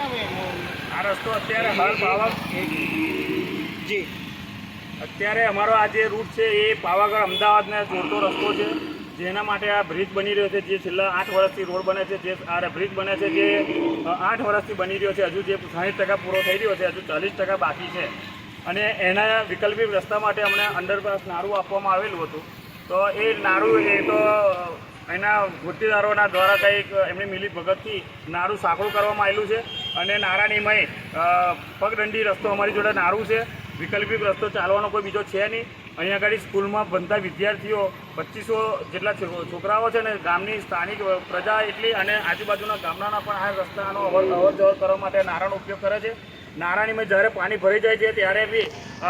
આ રસ્તો અત્યારે હાલ જી. અત્યારે અમારો આ જે રૂટ છે એ પાવાગઢ અમદાવાદને જોડતો રસ્તો છે. જેના માટે આ બ્રિજ બની રહ્યો છે, જે છેલ્લા આઠ વર્ષથી રોડ બને છે, જે આ બ્રિજ બને છે, જે આઠ વર્ષથી બની રહ્યો છે, હજુ જે સાહીઠ ટકા પૂરો થઈ રહ્યો છે, હજુ ચાલીસ ટકા બાકી છે. અને એના વિકલ્પિક રસ્તા માટે અમને અંડરપાસ નારું આપવામાં આવેલું હતું. તો એ નારું એ તો એના વૃત્તિદારોના દ્વારા કંઈક એમની મિલી ભગતથી નારું સાંકળું કરવામાં આવેલું છે અને નારાયણીમય પગદંડી રસ્તો અમારી જોડે નારું છે. વિકલ્પિક રસ્તો ચાલવાનો કોઈ બીજો છે નહીં. અહીંયા આગળ સ્કૂલમાં ભણતા વિદ્યાર્થીઓ પચીસો જેટલા છોકરાઓ છે ને ગામની સ્થાનિક પ્રજા એટલી અને આજુબાજુના ગામડાના પણ આ રસ્તાનો અવર અવર જવર કરવા માટે નારાનો ઉપયોગ કરે છે. નારાયણીમાં જ્યારે પાણી ભરાઈ જાય છે ત્યારે બી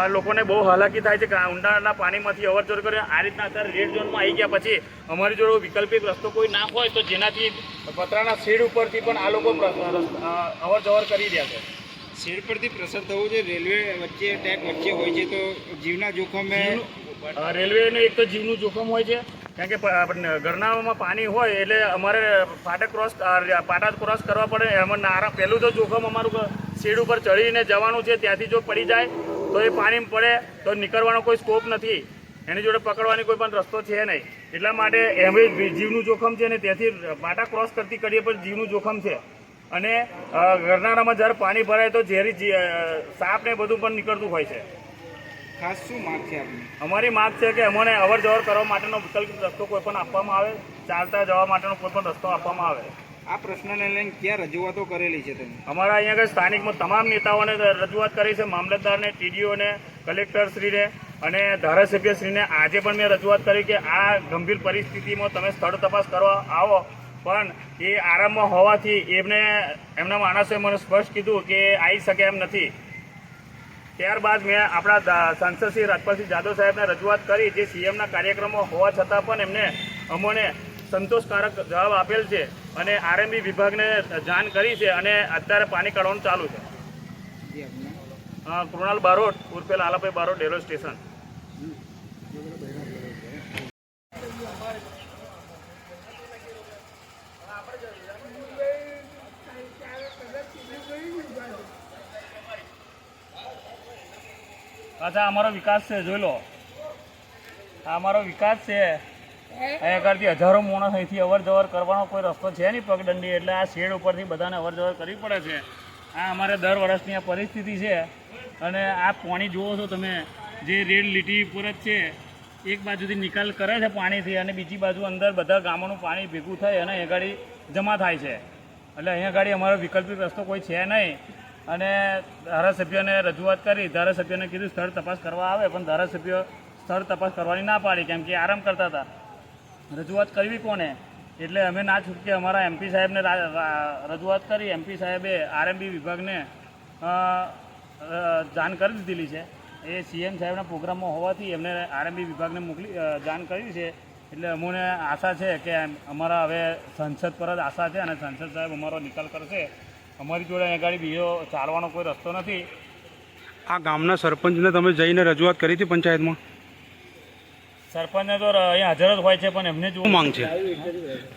લોકોને બહુ હાલાકી થાય છે કે આ પાણીમાંથી અવરજવર કરે. આ રીતના અત્યારે રેડ ઝોનમાં આવી ગયા પછી અમારી જોડે વિકલ્પિક રસ્તો કોઈ ના હોય તો જેનાથી પતરાના શેડ ઉપરથી પણ આ લોકો અવરજવર કરી રહ્યા છે. શેડ પરથી પ્રસાર થવું જોઈએ રેલવે વચ્ચે ટ્રેક વચ્ચે હોય છે તો જીવના જોખમે રેલવેનું એક તો જીવનું જોખમ હોય છે. કારણ કે ગરનાળામાં પાણી હોય એટલે અમારે ફાટક ક્રોસ પાટા ક્રોસ કરવા પડે. એમાં નારા પહેલું તો જોખમ અમારું શેડ ઉપર ચડીને જવાનું છે ત્યાંથી જો પડી જાય તો એ પાણી પડે તો નીકળવાનો કોઈ સ્કોપ નથી. એની જોડે પકડવાની કોઈ પણ રસ્તો છે નહીં. એટલા માટે એમ જીવનું જોખમ છે ને ત્યાંથી પાટા ક્રોસ કરતી કરીએ પણ જીવનું જોખમ છે. અને ગરનાળામાં જ્યારે પાણી ભરાય તો ઝેરી સાપ ને બધું પણ નીકળતું હોય છે. ખાસ શું માગ છે અમારી માગ છે કે અમને અવર જવર કરવા માટેનો વિકલ્પ રસ્તો કોઈ પણ આપવામાં આવે ચાલતા જવા માટેનો કોઈ પણ રસ્તો આપવામાં આવે. આ પ્રશ્નને લઈને ક્યાં રજૂઆતો કરેલી છે તમે અમારા અહીંયા આગળ સ્થાનિકમાં તમામ નેતાઓને રજૂઆત કરી છે. મામલતદારને ટીડીઓને કલેક્ટરશ્રીને અને ધારાસભ્યશ્રીને. આજે પણ મેં રજૂઆત કરી કે આ ગંભીર પરિસ્થિતિમાં તમે સ્થળ તપાસ કરવા આવો. પણ એ આરામમાં હોવાથી એમને, એમના માણસોએ મને સ્પષ્ટ કીધું કે આવી શકે એમ નથી. ત્યારબાદ મેં આપણા સાંસદ શ્રી રાજપાલસિંહ જાદવ સાહેબને રજૂઆત કરી. જે સીએમના કાર્યક્રમો હોવા છતાં પણ એમને અમોને સંતોષકારક જવાબ આપેલ છે. અને આરએમબી વિભાગને જાણ કરી છે અને અત્યારે પાણી કાઢવાનું ચાલુ છે. કૃણાલ બારોટ ઉર્ફે લાલાભાઈ બારોટ રેલવે સ્ટેશન. પાછા અમારો વિકાસ છે, જોઈ લો. અમારો વિકાસ છે. અહીંયા આગળથી હજારો માણસ અહીંથી અવર જવર કરવાનો કોઈ રસ્તો છે નહીં પગદંડી. એટલે આ શેડ ઉપરથી બધાને અવર જવર કરવી પડે છે. આ અમારે દર વર્ષની આ પરિસ્થિતિ છે. અને આ પાણી જુઓ છો તમે, જે રેડ લીટી ઉપર જ છે. એક બાજુથી નિકાલ કરે છે પાણીથી અને બીજી બાજુ અંદર બધા ગામોનું પાણી ભેગું થાય અને અહીંયા ગાડી જમા થાય છે. એટલે અહીંયા ગાડી અમારો વિકલ્પિક રસ્તો કોઈ છે નહીં. અને ધારાસભ્યને રજૂઆત કરી. ધારાસભ્યને કીધું સ્થળ તપાસ કરવા આવે, પણ ધારાસભ્ય સ્થળ તપાસ કરવાની ના પાડી, કેમ કે આરામ કરતા હતા. રજૂઆત કરવી કોને? એટલે અમે ના છૂટકે અમારા એમપી સાહેબને રજૂઆત કરી. એમપી સાહેબે આરએમબી વિભાગને જાણ કરી દીધેલી છે. એ સીએમ સાહેબના પ્રોગ્રામમાં હોવાથી એમને આરએમબી વિભાગને મોકલી જાણ કરી છે. એટલે અમને આશા છે કે અમારા હવે સંસદ પર જ આશા છે અને સંસદ સાહેબ અમારો નિકાલ કરશે. અમારી જોડે અહીંયા આગળ બીજો ચાલવાનો કોઈ રસ્તો નથી. આ ગામના સરપંચને તમે જઈને રજૂઆત કરી હતી પંચાયતમાં? સરપંચને તો અહીંયા હાજર જ હોય છે પણ એમને શું માંગ છે?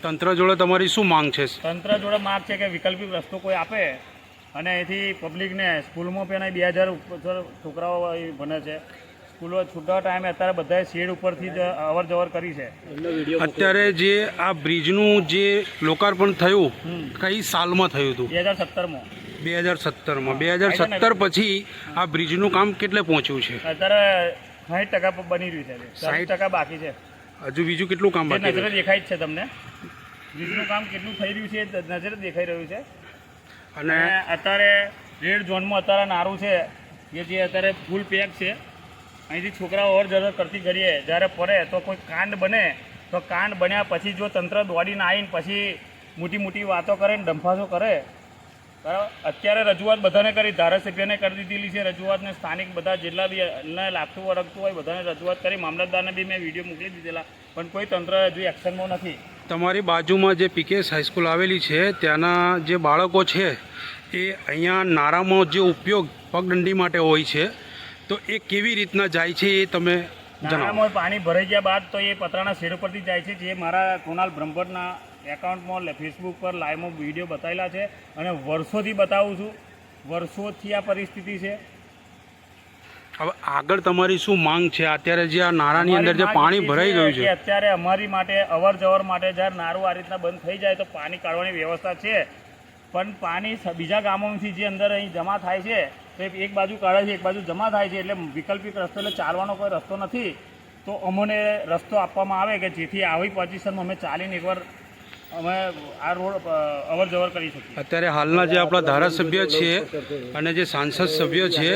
તંત્ર જોડે તમારી શું માંગ છે? તંત્ર જોડે માંગ છે કે વિકલ્પિક રસ્તો કોઈ આપે અને એથી પબ્લિકને સ્કૂલમાં પણ બે હજાર ઉપર છોકરાઓ ભણે છે. સ્કૂલો છૂટા ટાઈમે અત્યારે બધાએ શેડ ઉપરથી જ અવર જવર કરી છે. અત્યારે જે આ બ્રિજનું જે લોકાર્પણ થયું કઈ સાલમાં થયું હતું? બે હજાર સત્તરમાં. બે હજાર સત્તરમાં. બે હજાર સત્તર પછી આ બ્રિજનું કામ કેટલે પહોંચ્યું છે? અત્યારે સાઠ ટકા બની રહ્યું છે. સાઠ? ટકા બાકી છે. હજુ બીજું કેટલું કામ બાકી નજરે દેખાય જ છે તમને. બીજું કામ કેટલું થઈ રહ્યું છે નજરે દેખાઈ રહ્યું છે. અને અત્યારે રેડ ઝોનમાં અત્યારે નારું છે કે જે અત્યારે ફૂલ પેક છે. અહીંથી છોકરાઓ અવર જવર કરતી કરીએ જ્યારે પડે તો કોઈ કાંડ બને. તો કાંડ બન્યા પછી જો તંત્ર દોડીને આવીને પછી મોટી મોટી વાતો કરે ને ડંફાસો કરે બરાબર? અત્યારે રજૂઆત બધાને કરી ધારાસભ્યને કરી દીધેલી છે. રજૂઆતને સ્થાનિક બધા જેટલા બી ને લાગતું વળગતું હોય બધાને રજૂઆત કરી. મામલતદારને બી મેં વીડિયો મોકલી દીધેલા પણ કોઈ તંત્ર હજુ એક્શનમાં નથી. તમારી બાજુમાં જે પીકેએસ હાઈસ્કૂલ આવેલી છે ત્યાંના જે બાળકો છે એ અહીંયા નારામાં જે ઉપયોગ પગદંડી માટે હોય છે તો એ કેવી રીતના જાય છે એ તમે નારામાં પાણી ભરાઈ ગયા બાદ તો એ પતરાના શેડ પરથી જાય છે જે મારા કૃણાલ બ્રહ્મભટ્ટના એકાઉન્ટમાં ફેસબુક પર લાઈવમાં વીડિયો બતાવેલા છે અને વર્ષોથી બતાવું છું. વર્ષોથી આ પરિસ્થિતિ છે. હવે આગળ તમારી શું માંગ છે? અત્યારે જે આ નાળાની અંદર જે પાણી ભરાઈ ગયું છે. અત્યારે અમારી માટે અવર જવર માટે જ્યારે નારું આ રીતના બંધ થઈ જાય તો પાણી કાઢવાની વ્યવસ્થા છે. પણ પાણી બીજા ગામોમાંથી જે અંદર અહીં જમા થાય છે તો એક બાજુ કાઢે છે એક બાજુ જમા થાય છે એટલે વિકલ્પિક રસ્તો એટલે ચાલવાનો કોઈ રસ્તો નથી. તો અમને રસ્તો આપવામાં આવે કે જેથી આવી પોઝિશનમાં અમે ચાલીને એકવાર અમે આ રોડ અવર જવર કરી શકીએ. અત્યારે હાલના જે આપણા ધારાસભ્ય છે અને જે સાંસદ સભ્ય છે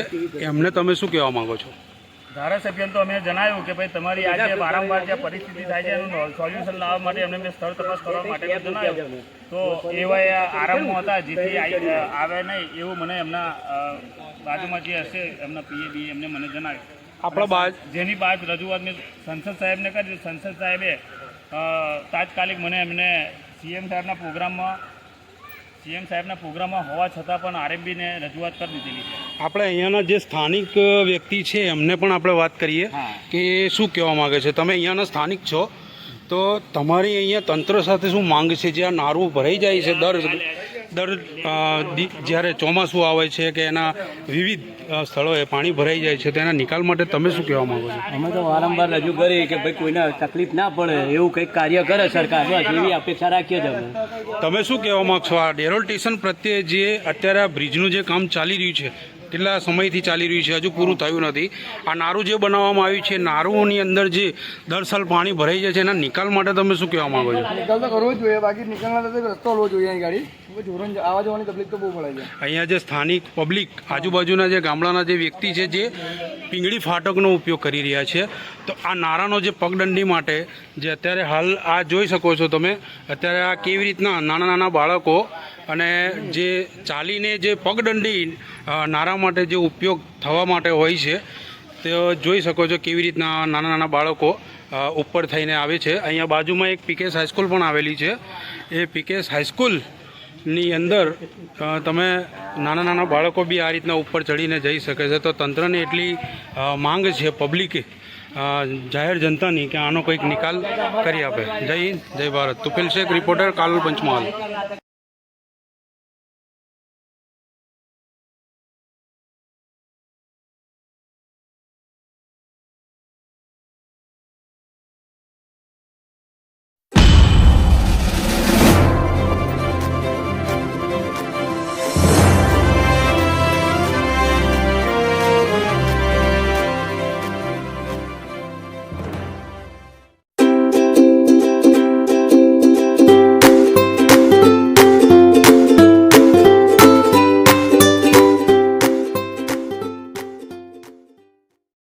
એમને તમે શું કહેવા માંગો છો? ધારાસભ્યને તો અમે જણાવ્યું કે ભાઈ તમારી આ જે વારંવાર જે પરિસ્થિતિ થાય છે એનું સોલ્યુશન લાવવા માટે એમને મેં સ્થળ તપાસ કરવા માટે જણાવ્યું. તો એવા આરામમાં હતા જેથી આવે નહીં એવું મને એમના બાજુમાં જે હશે એમના પીએબી એમને મને જણાવ્યું. આપણા બાજ જેની બાદ રજૂઆત મેં સંસદ સાહેબને કરી સંસદ સાહેબે તાત્કાલિક મને એમને સીએમ સાહેબના પ્રોગ્રામમાં સીએમ સાહેબના પ્રોગ્રામમાં હોવા છતાં પણ આરએમબીને રજૂઆત કરી દીધેલી છે. આપણે અહીંયાના જે સ્થાનિક વ્યક્તિ છે એમને પણ આપણે વાત કરીએ કે શું કહેવા માંગે છે? તમે અહીંયાના સ્થાનિક છો તો તમારી અહીંયા તંત્ર સાથે શું માંગ છે? જે આ નારું ભરાઈ જાય છે દર દર જ્યારે ચોમાસું આવે છે કે એના વિવિધ સ્થળોએ પાણી ભરાઈ જાય છે તેના નિકાલ માટે તમે શું કહેવા માંગો છો? અમે તો વારંવાર રજૂ કરી કે ભાઈ કોઈને તકલીફ ના પડે એવું કંઈક કાર્ય કરે સરકાર બસ એવી અપેક્ષા રાખીએ જ તમે શું કહેવા માગશો? આ ડેરોલ સ્ટેશન પ્રત્યે જે અત્યારે આ બ્રિજનું જે કામ ચાલી રહ્યું છે કેટલા સમયથી ચાલી રહ્યું છે હજુ પૂરું થયું નથી. આ નારું જે બનાવવામાં આવ્યું છે નારુંની અંદર જે દર સાલ પાણી ભરાઈ જાય છે એના નિકાલ માટે તમે શું કહેવા માંગો છો? નિકાલ તો કરવો જોઈએ બાકી નિકાલના રસ્તો હોવો જોઈએ અહીં ગાડી. બહુ પડે છે. અહીંયા જે સ્થાનિક પબ્લિક, આજુબાજુના જે ગામડાના જે વ્યક્તિ છે જે પીંગળી ફાટકનો ઉપયોગ કરી રહ્યા છે, તો આ નારાનો જે પગદંડી માટે જે અત્યારે હાલ આ જોઈ શકો છો તમે, અત્યારે આ કેવી રીતના નાના નાના બાળકો અને જે ચાલીને જે પગદંડી નારા માટે જે ઉપયોગ થવા માટે હોય છે, તે જોઈ શકો છો કેવી રીતના નાના નાના બાળકો ઉપર થઈને આવે છે. અહીંયા બાજુમાં એક પીકેએસ હાઈસ્કૂલ પણ આવેલી છે. એ પીકેએસ હાઈસ્કૂલ ની અંદર તમે નાના નાના બાળકો બી આ રીતના ઉપર ચડીને જઈ શકે છે. તો તંત્રને એટલી માંગ છે પબ્લિકે જાહેર જનતાની કે આનો કંઈક નિકાલ કરી આપે. જય હિન્દ, જય ભારત. તુફિલ શેખ રિપોર્ટર કાલુલ પંચમહાલ.